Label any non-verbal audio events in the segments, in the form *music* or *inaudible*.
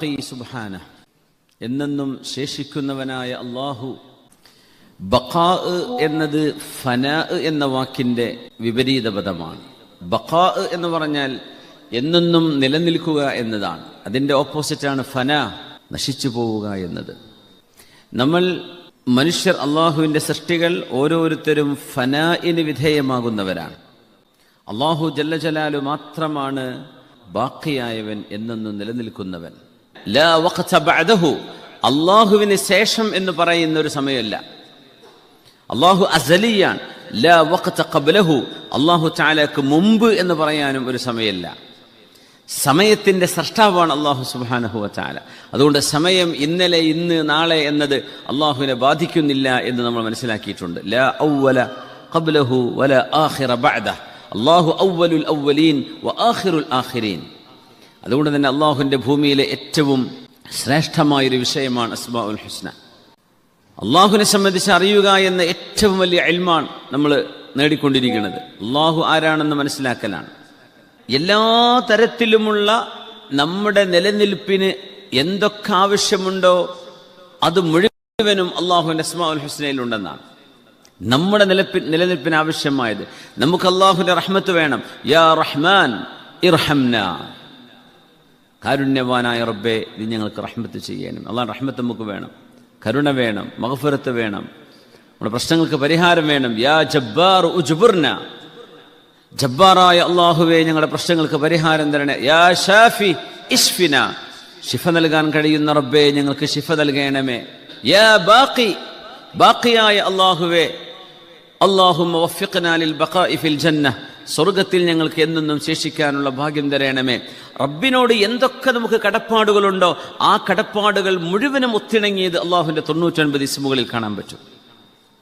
സുബ്ഹാന എന്നെന്നും ശേഷിക്കുന്നവനായ അള്ളാഹു ബഖാ എന്നത് ഫനാ എന്ന വാക്കിന്റെ വിപരീത പദമാണ് ബഖാ എന്ന് പറഞ്ഞാൽ എന്നെന്നും നിലനിൽക്കുക എന്നതാണ്. അതിന്റെ ഓപ്പോസിറ്റാണ് ഫന നശിച്ചു പോവുക എന്നത്. നമ്മൾ മനുഷ്യർ അള്ളാഹുവിന്റെ സൃഷ്ടികൾ ഓരോരുത്തരും ഫനായിന് വിധേയമാകുന്നവരാണ്. അള്ളാഹു ജല്ലജലാലു മാത്രമാണ് ബാക്കിയായവൻ എന്നെന്നും നിലനിൽക്കുന്നവൻ. ലാ വഖത ബഅദഹു. അള്ളാഹുവിന് ശേഷം എന്ന് പറയുന്ന ഒരു സമയമല്ല. അള്ളാഹു അസലിയാണ്. ലാ വഖത ഖബ്ലഹു. അള്ളാഹു ചാലക്ക് മുമ്പ് എന്ന് പറയാനും ഒരു സമയമല്ല. സമയത്തിന്റെ സൃഷ്ടാവാണ് അള്ളാഹു സുബാനഹു ചാല അതുകൊണ്ട് സമയം ഇന്നലെ ഇന്ന് നാളെ എന്നത് അള്ളാഹുവിനെ ബാധിക്കുന്നില്ല എന്ന് നമ്മൾ മനസ്സിലാക്കിയിട്ടുണ്ട്. ലാ ഔവല ഖബ്ലഹു വല ആഹിറ ബഅദ അള്ളാഹു ഔവലുൽ ഔവലീൻ വ ആഖിറുൽ ആഖിരീൻ. അതുകൊണ്ട് തന്നെ അള്ളാഹുവിന്റെ ഭൂമിയിലെ ഏറ്റവും ശ്രേഷ്ഠമായൊരു വിഷയമാണ് അസ്മാ ഉൽ ഹുസ്ന. അള്ളാഹുവിനെ സംബന്ധിച്ച് അറിയുക എന്ന ഏറ്റവും വലിയ അയൽമാണ് നമ്മൾ നേടിക്കൊണ്ടിരിക്കുന്നത്. അള്ളാഹു ആരാണെന്ന് മനസ്സിലാക്കലാണ്. എല്ലാ തരത്തിലുമുള്ള നമ്മുടെ നിലനിൽപ്പിന് എന്തൊക്കെ ആവശ്യമുണ്ടോ അത് മുഴുവനും അള്ളാഹുവിന്റെ അസ്മാ ഉൽ ഹുസ്നയിലുണ്ടെന്നാണ്. നമ്മുടെ നിലപ്പി നിലനിൽപ്പിന് ആവശ്യമായത്. നമുക്ക് അള്ളാഹുവിന്റെ റഹ്മത്ത് വേണം. യാ റഹ്മാൻ ഇർഹംന. കാരുണ്യവാനായ റബ്ബെ നീ ഞങ്ങൾക്ക് റഹ്മത്ത് ചെയ്യാനും അള്ളാഹ് റഹ്മത്ത് നമുക്ക് വേണം. കരുണ വേണം. മഹഫുരത്ത് വേണം. നമ്മുടെ പ്രശ്നങ്ങൾക്ക് പരിഹാരം വേണം. യാ ജബ്ബാർ ഉജ്ബുർന. ജബ്ബാറായ അള്ളാഹുവെ ഞങ്ങളുടെ പ്രശ്നങ്ങൾക്ക് പരിഹാരം തരണേ. യാ ഷാഫി ഇഷ്ഫിന. ഷിഫ നൽകാൻ കഴിയുന്ന റബ്ബെ ഞങ്ങൾക്ക് ഷിഫ നൽകണമേ. യാ ബാക്കി ബാക്കിയായ അള്ളാഹുവെ അള്ളാഹു ജന്ന സ്വർഗത്തിൽ ഞങ്ങൾക്ക് എന്നെന്നും ശേഷിക്കാനുള്ള ഭാഗ്യം തരണമേ. റബ്ബിനോട് എന്തൊക്കെ നമുക്ക് കടപ്പാടുകളുണ്ടോ ആ കടപ്പാടുകൾ മുഴുവനും ഒത്തിണങ്ങിയത് അള്ളാഹുവിന്റെ തൊണ്ണൂറ്റൊൻപത് ഇസ്മുകളിൽ കാണാൻ പറ്റും.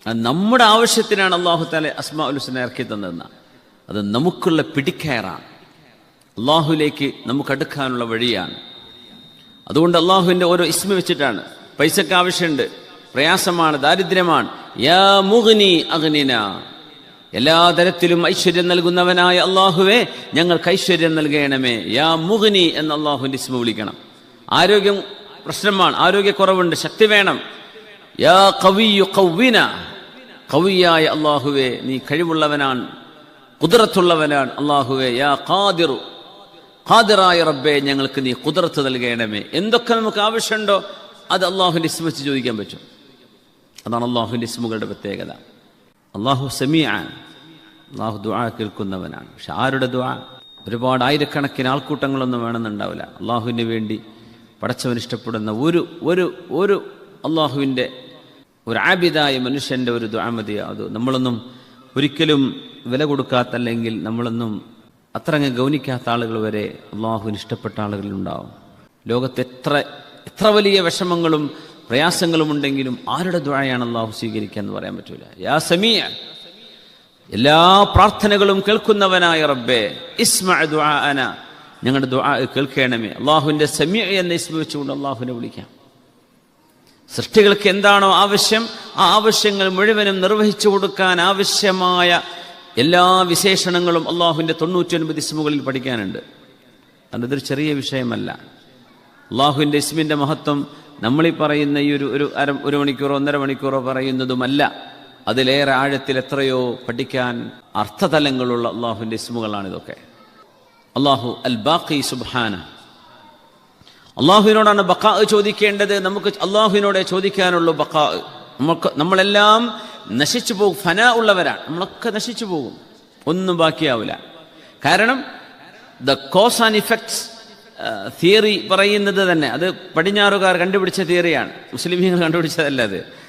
അത് നമ്മുടെ ആവശ്യത്തിനാണ് അള്ളാഹു താലെ അസ്മാ ഉലുസിനെ ഇറക്കി തന്നതെന്ന. അത് നമുക്കുള്ള പിടിക്കയറാണ്. അള്ളാഹുലേക്ക് നമുക്ക് അടുക്കാനുള്ള വഴിയാണ്. അതുകൊണ്ട് അള്ളാഹുവിന്റെ ഓരോ ഇസ്മ വെച്ചിട്ടാണ്. പൈസക്ക് ആവശ്യമുണ്ട് പ്രയാസമാണ് ദാരിദ്ര്യമാണ്. യാ മുഗ്നി അഗ്നിന. എല്ലാ തരത്തിലും ഐശ്വര്യം നൽകുന്നവനായ അള്ളാഹുവെ ഞങ്ങൾക്ക് ഐശ്വര്യം നൽകണമേ. യാ മുഗ്നി എന്ന് അള്ളാഹുവിന്റെ ഇസ്മ വിളിക്കണം. ആരോഗ്യം പ്രശ്നമാണ് ആരോഗ്യക്കുറവുണ്ട് ശക്തി വേണം. യാ കവിയു കൗവിന കവിയായ അള്ളാഹുവെ നീ കഴിവുള്ളവനാണ് കുതിരത്തുള്ളവനാണ് അള്ളാഹുവെ. യാ ഖാദിറു. ഖാദിറായ റബ്ബെ ഞങ്ങൾക്ക് നീ കുതിർത്ത് നൽകണമേ. എന്തൊക്കെ നമുക്ക് ആവശ്യമുണ്ടോ അത് അള്ളാഹുവിന്റെ ഇസ്മ വെച്ച് ചോദിക്കാൻ പറ്റും. അതാണ് അള്ളാഹുവിന്റെ ഇസ്മുകളുടെ പ്രത്യേകത. അള്ളാഹു സമീആൻ അള്ളാഹു ദുആ കേൾക്കുന്നവനാണ്. പക്ഷെ ആരുടെ ദുആ? ഒരുപാട് ആയിരക്കണക്കിന് ആൾക്കൂട്ടങ്ങളൊന്നും വേണമെന്നുണ്ടാവില്ല. അള്ളാഹുവിന് വേണ്ടി പടച്ചവൻ ഇഷ്ടപ്പെടുന്ന ഒരു ഒരു ഒരു അള്ളാഹുവിന്റെ ഒരു ആബിദായ മനുഷ്യന്റെ ഒരു ദുആ മതി. അത് നമ്മളൊന്നും ഒരിക്കലും വില കൊടുക്കാത്ത അല്ലെങ്കിൽ നമ്മളൊന്നും അത്ര അങ്ങ് ഗൗനിക്കാത്ത ആളുകൾ വരെ അള്ളാഹുവിന് ഇഷ്ടപ്പെട്ട ആളുകളുണ്ടാവും ലോകത്ത് എത്ര എത്ര വലിയ വിഷമങ്ങളും പ്രയാസങ്ങളും ഉണ്ടെങ്കിലും ആരുടെ ദ്വായാണ് അള്ളാഹു സ്വീകരിക്കുക എന്ന് പറയാൻ പറ്റൂല. യാ സമീയ എല്ലാ പ്രാർത്ഥനകളും കേൾക്കുന്നവനായ റബ്ബേ ഇസ്മ ദുആന ഞങ്ങളുടെ ദുആ കേൾക്കണമേ. അള്ളാഹുവിന്റെ സമീ എന്ന ഇസ്മ വെച്ചുകൊണ്ട് അള്ളാഹുവിനെ വിളിക്കാം. സൃഷ്ടികൾക്ക് എന്താണോ ആവശ്യം ആ ആവശ്യങ്ങൾ മുഴുവനും നിർവഹിച്ചു കൊടുക്കാൻ ആവശ്യമായ എല്ലാ വിശേഷണങ്ങളും അള്ളാഹുവിന്റെ തൊണ്ണൂറ്റി ഇസ്മുകളിൽ പഠിക്കാനുണ്ട്. അതൊരു ചെറിയ വിഷയമല്ല. അള്ളാഹുവിന്റെ ഇസ്മിന്റെ മഹത്വം നമ്മളീ പറയുന്ന ഈ ഒരു ഒരു അര ഒരു മണിക്കൂറോ ഒന്നര മണിക്കൂറോ പറയുന്നതുമല്ല. അതിലേറെ ആഴത്തിൽ എത്രയോ പഠിക്കാൻ അർത്ഥതലങ്ങളുള്ള അള്ളാഹുവിന്റെ ഇസ്മുകളാണ് ഇതൊക്കെ അള്ളാഹു അൽ ബാഖി സുബാന അള്ളാഹുവിനോടാണ് ബക്കാ ചോദിക്കേണ്ടത്. നമുക്ക് അള്ളാഹുവിനോടെ ചോദിക്കാനുള്ള ബക്കാ നമുക്ക് നമ്മളെല്ലാം നശിച്ചു പോകും. ഫന ഉള്ളവരാണ്. നമ്മളൊക്കെ നശിച്ചു പോകും. ഒന്നും ബാക്കിയാവില്ല. കാരണം the cause and effects theory പറയുന്നത് തന്നെ. അത് പടിഞ്ഞാറുകാർ കണ്ടുപിടിച്ച തിയറിയാണ് മുസ്ലിമീങ്ങൾ കണ്ടുപിടിച്ചതല്ല അത്.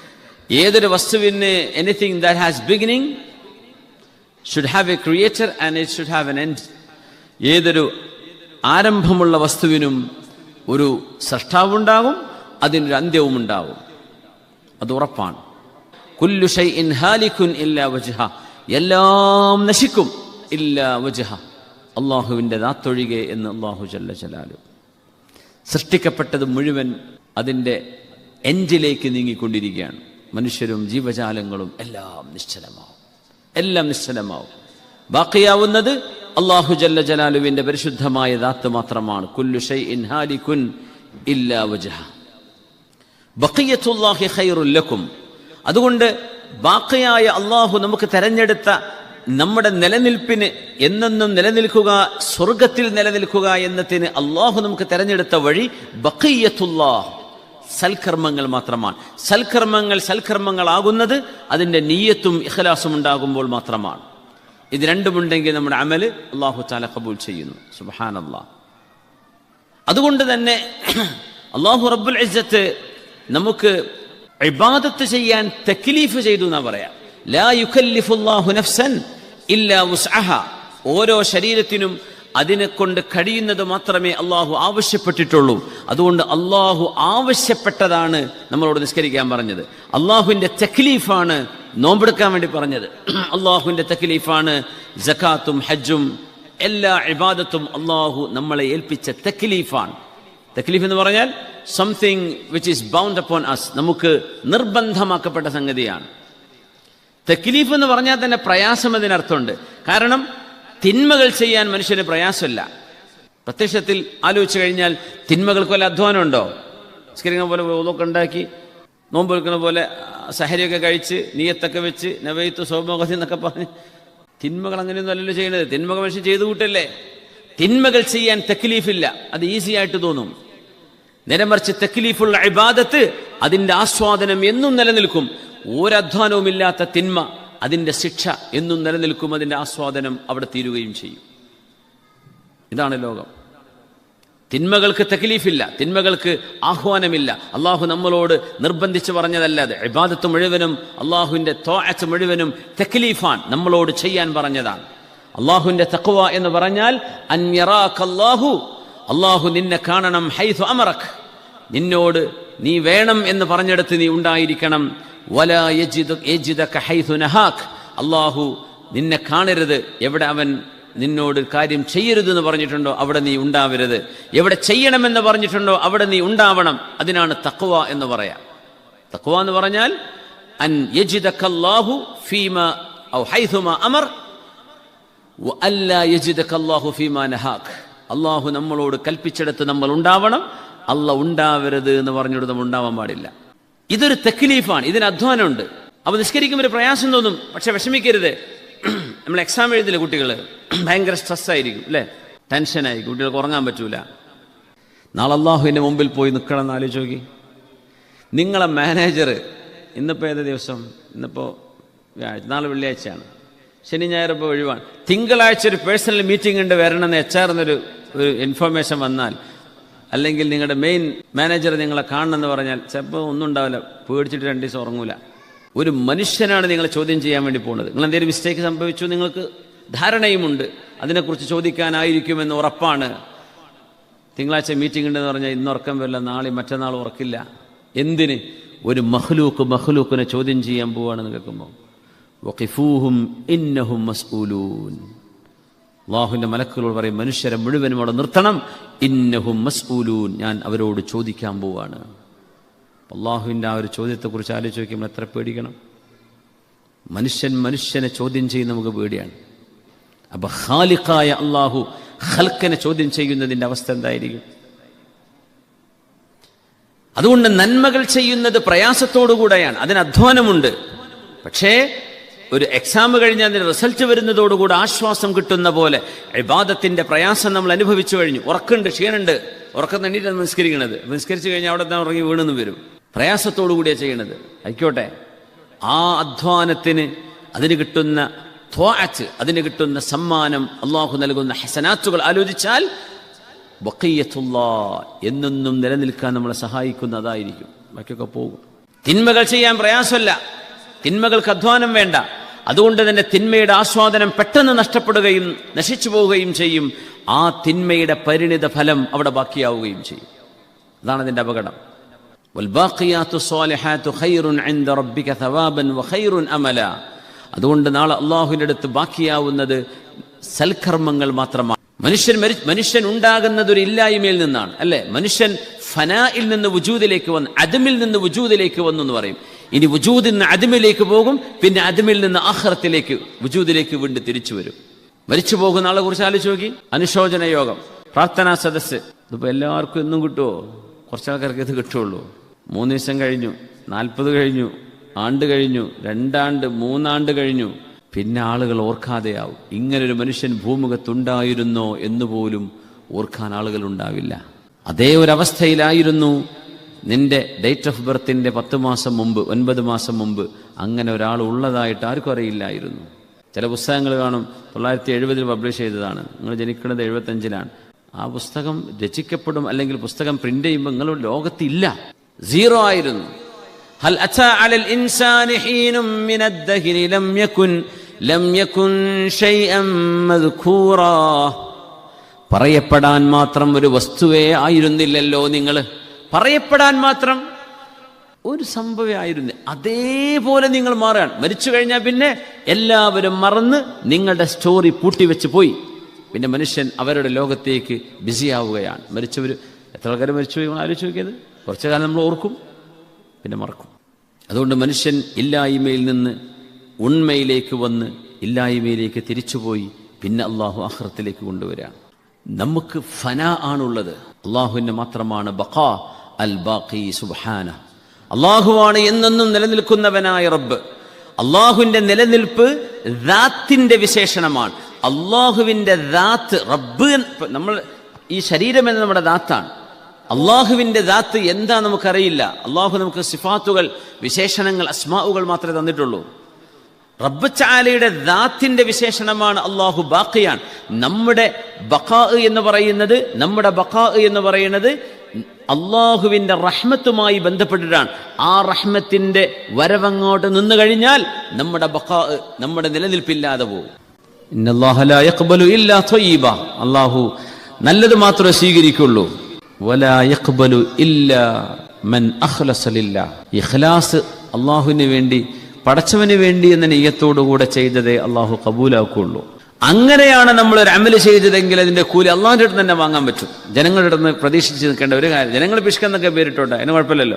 ഏതൊരു വസ്തുവിന് anything that has beginning should have a creator and it should have an end ഏതൊരു ആരംഭമുള്ള വസ്തുവിനും ഒരു സൃഷ്ടാവുണ്ടാകും അതിനൊരു അന്ത്യവും ഉണ്ടാവും അത് ഉറപ്പാണ്. കുല്ലു എല്ലാം നശിക്കും. ഇല്ല വജ്ഹ. അള്ളാഹുവിന്റെ ദാത്തൊഴികെ എന്ന് അള്ളാഹു ജല്ല ജലാലു. സൃഷ്ടിക്കപ്പെട്ടത് മുഴുവൻ അതിന്റെ എഞ്ചിലേക്ക് നീങ്ങിക്കൊണ്ടിരിക്കുകയാണ്. മനുഷ്യരും ജീവജാലങ്ങളും എല്ലാം നിശ്ചലമാവും. എല്ലാം നിശ്ചലമാവും. ബാക്കിയാവുന്നത് അള്ളാഹു ജല്ല ജലാലുവിന്റെ പരിശുദ്ധമായ ദാത്ത് മാത്രമാണ്. കുല്ലു ഷൈഇൻ ഹാലിക്കുൻ ഇല്ലാ വജഹ. ഖൈറുല്ലക്കും അതുകൊണ്ട് ബാക്കിയായ അള്ളാഹു നമുക്ക് തെരഞ്ഞെടുത്ത നമ്മുടെ നിലനിൽപ്പിന് എന്നെന്നും നിലനിൽക്കുക സ്വർഗത്തിൽ നിലനിൽക്കുക എന്നതിന് അള്ളാഹു നമുക്ക് തെരഞ്ഞെടുത്ത വഴി ബഖിയത്തുല്ലാഹ് സൽക്കർമ്മങ്ങൾ മാത്രമാണ്. സൽക്കർമ്മങ്ങൾ സൽക്കർമ്മങ്ങളാകുന്നത് അതിന്റെ നീയത്തും ഇഖലാസും ഉണ്ടാകുമ്പോൾ മാത്രമാണ്. ഇത് രണ്ടുമുണ്ടെങ്കിൽ നമ്മുടെ അമൽ അള്ളാഹു താല കബൂൽ ചെയ്യുന്നു. അള്ളാഹ് അതുകൊണ്ട് തന്നെ *clears throat* അള്ളാഹു റബ്ബുൽ ഇസ്സത്ത് നമുക്ക് ഇബാദത്ത് ചെയ്യാൻ തക്ലീഫ് ചെയ്തു എന്നാ പറയാം. ലാ യുക്കല്ലിഫുല്ലാഹു നഫ്സൻ ഇല്ലാ വുസ്അഹ. ഓരോ ശരീരത്തിനും അതിനെ കൊണ്ട് കഴിയുന്നത് മാത്രമേ അള്ളാഹു ആവശ്യപ്പെട്ടിട്ടുള്ളൂ. അതുകൊണ്ട് അള്ളാഹു ആവശ്യപ്പെട്ടതാണ് നമ്മളോട് നിസ്കരിക്കാൻ പറഞ്ഞത്. അള്ളാഹുവിന്റെ തക്ലീഫാണ് നോമ്പെടുക്കാൻ വേണ്ടി പറഞ്ഞത്. *clears throat* അള്ളാഹുവിന്റെ തക്ലീഫാണ് ജക്കാത്തും ഹജ്ജും എല്ലാ ഇബാദത്തും അള്ളാഹു നമ്മളെ ഏൽപ്പിച്ച തക്ലീഫാണ്. തക്ലീഫ് എന്ന് പറഞ്ഞാൽ something which is bound upon us നമുക്ക് നിർബന്ധമാക്കപ്പെട്ട സംഗതിയാണ്. തക്ലീഫ് എന്ന് പറഞ്ഞാൽ തന്നെ പ്രയാസം അതിനർത്ഥമുണ്ട് കാരണം തിന്മകൾ ചെയ്യാൻ മനുഷ്യന് പ്രയാസമില്ല. പ്രത്യക്ഷത്തിൽ ആലോചിച്ചു കഴിഞ്ഞാൽ തിന്മകൾക്ക് വല്ല അധ്വാനമുണ്ടോ? സ്കരിക്കുന്ന പോലെ ഓതൊക്കെ ഉണ്ടാക്കി നോമ്പ് വെക്കുന്ന പോലെ സഹരിയൊക്കെ കഴിച്ച് നീയത്തൊക്കെ വെച്ച് നവയത്ത് സൗമുഖത്തി എന്നൊക്കെ പറഞ്ഞ്. തിന്മകൾ അങ്ങനെയൊന്നും അല്ലല്ലോ ചെയ്യുന്നത് തിന്മകൾ മനുഷ്യൻ ചെയ്തു കൂട്ടല്ലേ? തിന്മകൾ ചെയ്യാൻ തെക്കിലീഫില്ല അത് ഈസി ആയിട്ട് തോന്നും. നിലമറിച്ച് തെക്കിലീഫുള്ള ഇബാദത്ത് അതിന്റെ ആസ്വാദനം എന്നും നിലനിൽക്കും. ഒരധ്വാനവുമില്ലാത്ത തിന്മ അതിന്റെ ശിക്ഷ എന്നും നിലനിൽക്കും അതിന്റെ ആസ്വാദനം അവിടെ തീരുകയും ചെയ്യും. ഇതാണ് ലോകം. തിന്മകൾക്ക് തക്ലീഫില്ല തിന്മകൾക്ക് ആഹ്വാനമില്ല. അള്ളാഹു നമ്മളോട് നിർബന്ധിച്ച് പറഞ്ഞതല്ലാതെ ഇബാദത്ത് മുഴുവനും അള്ളാഹുവിന്റെ തോഅത്ത് മുഴുവനും തക്ലീഫാൻ നമ്മളോട് ചെയ്യാൻ പറഞ്ഞതാണ്. അള്ളാഹുവിന്റെ തക്വ എന്ന് പറഞ്ഞാൽ അല്ലാഹു അള്ളാഹു നിന്നെ കാണണം ഹൈഥു അമറക്. നിന്നോട് നീ വേണം എന്ന് പറഞ്ഞെടുത്ത് നീ ഉണ്ടായിരിക്കണം. അള്ളാഹു നിന്നെ കാണരുത്. എവിടെ അവൻ നിന്നോട് കാര്യം ചെയ്യരുത് എന്ന് പറഞ്ഞിട്ടുണ്ടോ അവിടെ നീ ഉണ്ടാവരുത്. എവിടെ ചെയ്യണമെന്ന് പറഞ്ഞിട്ടുണ്ടോ അവിടെ നീ ഉണ്ടാവണം. അതിനാണ് തക്വ എന്ന് പറയാം. തക്വ എന്ന് പറഞ്ഞാൽ അൻ യജിദക്കല്ലാഹു ഫീമ ഔ ഹൈഥുമ അമർ. അല്ല യജിദക്കല്ലാഹു ഫീമ നഹാഖ് അള്ളാഹു നമ്മളോട് കൽപ്പിച്ചെടുത്ത് നമ്മൾ ഉണ്ടാവണം. അല്ല ഉണ്ടാവരുത് എന്ന് പറഞ്ഞിട്ട് നമ്മൾ ഉണ്ടാവാൻ പാടില്ല. ഇതൊരു തെക്ലീഫാണ് ഇതിന് അധ്വാനമുണ്ട്. അപ്പൊ നിസ്കരിക്കുമ്പോൾ ഒരു പ്രയാസം തോന്നും പക്ഷെ വിഷമിക്കരുത്. നമ്മൾ എക്സാം എഴുതില്ല കുട്ടികൾ ഭയങ്കര സ്ട്രെസ് ആയിരിക്കും അല്ലേ? ടെൻഷനായിരിക്കും കുട്ടികൾക്ക് ഉറങ്ങാൻ പറ്റൂല. നാളെ അള്ളാഹുവിന്റെ മുമ്പിൽ പോയി നിൽക്കണം എന്ന് ആലോചിച്ച് നിങ്ങളെ മാനേജർ ഇന്നിപ്പോൾ ഏത് ദിവസം? ഇന്നിപ്പോൾ വ്യാഴാഴ്ച നാളെ വെള്ളിയാഴ്ചയാണ്. ശനി ഞായർ ഒഴിവാണ്. തിങ്കളാഴ്ച ഒരു പേഴ്സണൽ മീറ്റിംഗ് ഉണ്ട് വരണമെന്ന് എച്ച് ആർ എന്നൊരു ഒരു ഇൻഫർമേഷൻ വന്നാൽ അല്ലെങ്കിൽ നിങ്ങളുടെ മെയിൻ മാനേജർ നിങ്ങളെ കാണണമെന്ന് പറഞ്ഞാൽ ചിലപ്പോൾ ഒന്നും ഉണ്ടാവില്ല. പേടിച്ചിട്ട് രണ്ട് ദിവസം ഉറങ്ങൂല. ഒരു മനുഷ്യനാണ് നിങ്ങളെ ചോദ്യം ചെയ്യാൻ വേണ്ടി പോകുന്നത് നിങ്ങൾ എന്തെങ്കിലും മിസ്റ്റേക്ക് സംഭവിച്ചു നിങ്ങൾക്ക് ധാരണയുമുണ്ട്. അതിനെക്കുറിച്ച് ചോദിക്കാനായിരിക്കുമെന്ന് ഉറപ്പാണ്. തിങ്കളാഴ്ച മീറ്റിംഗ് ഉണ്ടെന്ന് പറഞ്ഞാൽ ഇന്ന് ഉറക്കം വരില്ല നാളെ മറ്റന്നാൾ ഉറക്കില്ല. എന്തിന്? ഒരു മഹ്ലൂക്ക് മഹ്ലൂക്കിനെ ചോദ്യം ചെയ്യാൻ പോവുകയാണെന്ന് കേൾക്കുമ്പോൾ വഖിഫൂഹും ഇന്നഹും മസ്ഊലൂൻ. അള്ളാഹുവിന്റെ മലക്കുകളോട് പറയും മനുഷ്യരെ മുഴുവനും അവിടെ നിർത്തണം. ഇന്നഹും മസ്ഊലൂൻ. ഞാൻ അവരോട് ചോദിക്കാൻ പോവാണ്. അള്ളാഹുവിന്റെ ആ ഒരു ചോദ്യത്തെക്കുറിച്ച് ആലോചിച്ച് നോക്കുമ്പോൾ എത്ര പേടിക്കണം. മനുഷ്യൻ മനുഷ്യനെ ചോദ്യം ചെയ്യുന്ന നമുക്ക് പേടിയാണ്. അപ്പൊ ഖാലിഖായ അള്ളാഹു ഖൽക്കനെ ചോദ്യം ചെയ്യുന്നതിന്റെ അവസ്ഥ എന്തായിരിക്കും? അതുകൊണ്ട് നന്മകൾ ചെയ്യുന്നത് പ്രയാസത്തോടുകൂടെയാണ്. അതിന് അധ്വാനമുണ്ട്. പക്ഷേ ഒരു എക്സാം കഴിഞ്ഞ് അതിന് റിസൾട്ട് വരുന്നതോടുകൂടി ആശ്വാസം കിട്ടുന്ന പോലെ ഇബാദത്തിന്റെ പ്രയാസം നമ്മൾ അനുഭവിച്ചു കഴിഞ്ഞു. ഉറക്കുണ്ട് ക്ഷീണുണ്ട്. ഉറക്കം തന്നെയാണ് നിസ്കരിക്കുന്നത് നിസ്കരിച്ചു കഴിഞ്ഞാൽ അവിടെ തന്നെ ഉറങ്ങി വീണെന്ന് വരും. പ്രയാസത്തോടു കൂടിയാണ് ചെയ്യണത്. ആയിക്കോട്ടെ. ആ അധ്വാനത്തിന് അതിന് കിട്ടുന്ന ത്വാച്ച് അതിന് കിട്ടുന്ന സമ്മാനം അള്ളാഹു നൽകുന്ന ഹസനാത്തുകൾ ആലോചിച്ചാൽ ബക്കയ്യത്തുള്ള എന്നൊന്നും നിലനിൽക്കാൻ നമ്മളെ സഹായിക്കുന്നതായിരിക്കും. ബാക്കിയൊക്കെ പോകും. തിന്മകൾ ചെയ്യാൻ പ്രയാസമല്ല. തിന്മകൾക്ക് അധ്വാനം വേണ്ട. അതുകൊണ്ട് തന്നെ തിന്മയുടെ ആസ്വാദനം പെട്ടെന്ന് നഷ്ടപ്പെടുകയും നശിച്ചു പോവുകയും ചെയ്യും. ആ തിന്മയുടെ പരിണിത ഫലം അവിടെ ബാക്കിയാവുകയും ചെയ്യും. അതാണ് അതിന്റെ അപകടം. അതുകൊണ്ട് നാളെ അള്ളാഹുവിന്റെ അടുത്ത് ബാക്കിയാവുന്നത് സൽക്കർമ്മങ്ങൾ മാത്രമാണ്. മനുഷ്യൻ മനുഷ്യൻ ഉണ്ടാകുന്നത് ഒരു ഇല്ലായ്മയിൽ നിന്നാണ് അല്ലേ? മനുഷ്യൻ ഫനായിൽ നിന്ന് വുജൂദിലേക്ക് വന്ന് അദമിൽ നിന്ന് വുജൂദിലേക്ക് വന്നു എന്ന് പറയും. ഇനി വുജൂദിൽ നിന്ന് അദമിലേക്ക് പോകും പിന്നെ അദമിൽ നിന്ന് ആഹ്റത്തിലേക്ക് വുജൂദിലേക്ക് വീണ്ടും തിരിച്ചു വരും. മരിച്ചു പോകുന്ന ആളെ കുറിച്ച് ആലോചിച്ച് നോക്കി. അനുശോചന യോഗം പ്രാർത്ഥനാ സദസ്സ്. ഇതിപ്പോ എല്ലാവർക്കും എന്നും കിട്ടുമോ കുറച്ച് ആൾക്കാർക്ക് ഇത് കിട്ടുള്ളൂ. മൂന്ന് ദിവസം കഴിഞ്ഞു നാൽപ്പത് കഴിഞ്ഞു ആണ്ട് കഴിഞ്ഞു രണ്ടാണ്ട് മൂന്നാണ്ട് കഴിഞ്ഞു. പിന്നെ ആളുകൾ ഓർക്കാതെയാവും. ഇങ്ങനൊരു മനുഷ്യൻ ഭൂമുഖത്തുണ്ടായിരുന്നോ എന്നുപോലും ഓർക്കാൻ ആളുകൾ ഉണ്ടാവില്ല. അതേ ഒരവസ്ഥയിലായിരുന്നു നിന്റെ ഡേറ്റ് ഓഫ് ബർത്തിന്റെ പത്ത് മാസം മുമ്പ് ഒൻപത് മാസം മുമ്പ് അങ്ങനെ ഒരാൾ ഉള്ളതായിട്ട് ആർക്കും അറിയില്ലായിരുന്നു ചില പുസ്തകങ്ങൾ കാണും തൊള്ളായിരത്തി എഴുപതിൽ പബ്ലിഷ് ചെയ്തതാണ് നിങ്ങൾ ജനിക്കുന്നത് എഴുപത്തഞ്ചിലാണ് ആ പുസ്തകം രചിക്കപ്പെടും അല്ലെങ്കിൽ പുസ്തകം പ്രിന്റ് ചെയ്യുമ്പോൾ നിങ്ങൾ ലോകത്തില്ല സീറോ ആയിരുന്നു هل أتى على الإنسان حين من الدهر لم يكن لم يكن شيئا مذكورا പറയപ്പെടാൻ മാത്രം ഒരു വസ്തുവേ ആയിരുന്നില്ലല്ലോ നിങ്ങൾ പറയപ്പെടാൻ മാത്രം. ഒരു സംഭവമായിരുന്നു അതേപോലെ നിങ്ങൾ മാറുകയാണ്. മരിച്ചു കഴിഞ്ഞാൽ പിന്നെ എല്ലാവരും മറന്ന് നിങ്ങളുടെ സ്റ്റോറി പൂട്ടിവെച്ച് പോയി. പിന്നെ മനുഷ്യൻ അവരുടെ ലോകത്തേക്ക് ബിസി ആവുകയാണ്. മരിച്ചവർ എത്ര ആൾക്കാർ മരിച്ചുപോയി നിങ്ങൾ ആലോചിച്ച് നോക്കിയത് കുറച്ചു കാലം നമ്മൾ ഓർക്കും പിന്നെ മറക്കും. അതുകൊണ്ട് മനുഷ്യൻ ഇല്ലായ്മയിൽ നിന്ന് ഉണ്മയിലേക്ക് വന്ന് ഇല്ലായ്മയിലേക്ക് തിരിച്ചുപോയി പിന്നെ അള്ളാഹു ആഹ്റത്തിലേക്ക് കൊണ്ടുവരാണ് നമുക്ക് ഫന ആണുള്ളത്. അള്ളാഹുവിന് മാത്രമാണ് ബഖാ അൽ ബാഖി സുബ്ഹാന അള്ളാഹുവാണ് എന്നെന്നും നിലനിൽക്കുന്നവനായ റബ്ബ്. അള്ളാഹുവിന്റെ നിലനിൽപ്പ് ദാത്തിന്റെ വിശേഷണമാണ്. അള്ളാഹുവിന്റെ ദാത്ത് റബ്ബ് നമ്മൾ ഈ ശരീരം എന്ന നമ്മുടെ ദാത്താണ്. അള്ളാഹുവിന്റെ ദാത്ത് എന്താ നമുക്കറിയില്ല. അള്ളാഹു നമുക്ക് സിഫാത്തുകൾ വിശേഷണങ്ങൾ അസ്മാവുകൾ മാത്രമേ തന്നിട്ടുള്ളൂ. റബ്ബ് ചാലയുടെ ദാത്തിന്റെ വിശേഷണമാണ് അള്ളാഹു ബാക്കിയാണ് നമ്മുടെ ബക്കാ എന്ന് പറയുന്നത് നമ്മുടെ ബക്കാ എന്ന് പറയുന്നത് അള്ളാഹുവിന്റെ റഹ്മത്തുമായി ബന്ധപ്പെട്ടിട്ടാണ് ആ റഹ്മത്തിന്റെ വരവങ്ങോട്ട് നിന്നു കഴിഞ്ഞാൽ നമ്മുടെ ബക്കാ നമ്മുടെ നിലനിൽപ്പില്ലാതെ പോകും. അള്ളാഹു നല്ലത് മാത്രമേ സ്വീകരിക്കുള്ളൂ മൻ. ഇഖ്ലാസ് അള്ളാഹുവിന് വേണ്ടി പടച്ചവന് വേണ്ടി എന്ന നെയ്യത്തോടുകൂടെ ചെയ്തതേ അള്ളാഹു കബൂലാക്കുള്ളൂ അങ്ങനെയാണ് നമ്മൾ ഒരു അമൽ ചെയ്തതെങ്കിൽ അതിന്റെ കൂലി അള്ളാഹിന്റെ അടുത്ത് തന്നെ വാങ്ങാൻ പറ്റും. ജനങ്ങളുടെ അടുത്ത് പ്രതീക്ഷിച്ച് നിൽക്കേണ്ട ഒരു കാര്യം. ജനങ്ങൾ പിഷ്കെന്നൊക്കെ പേരിട്ടോട്ടെ അതിന് കുഴപ്പമില്ലല്ലോ.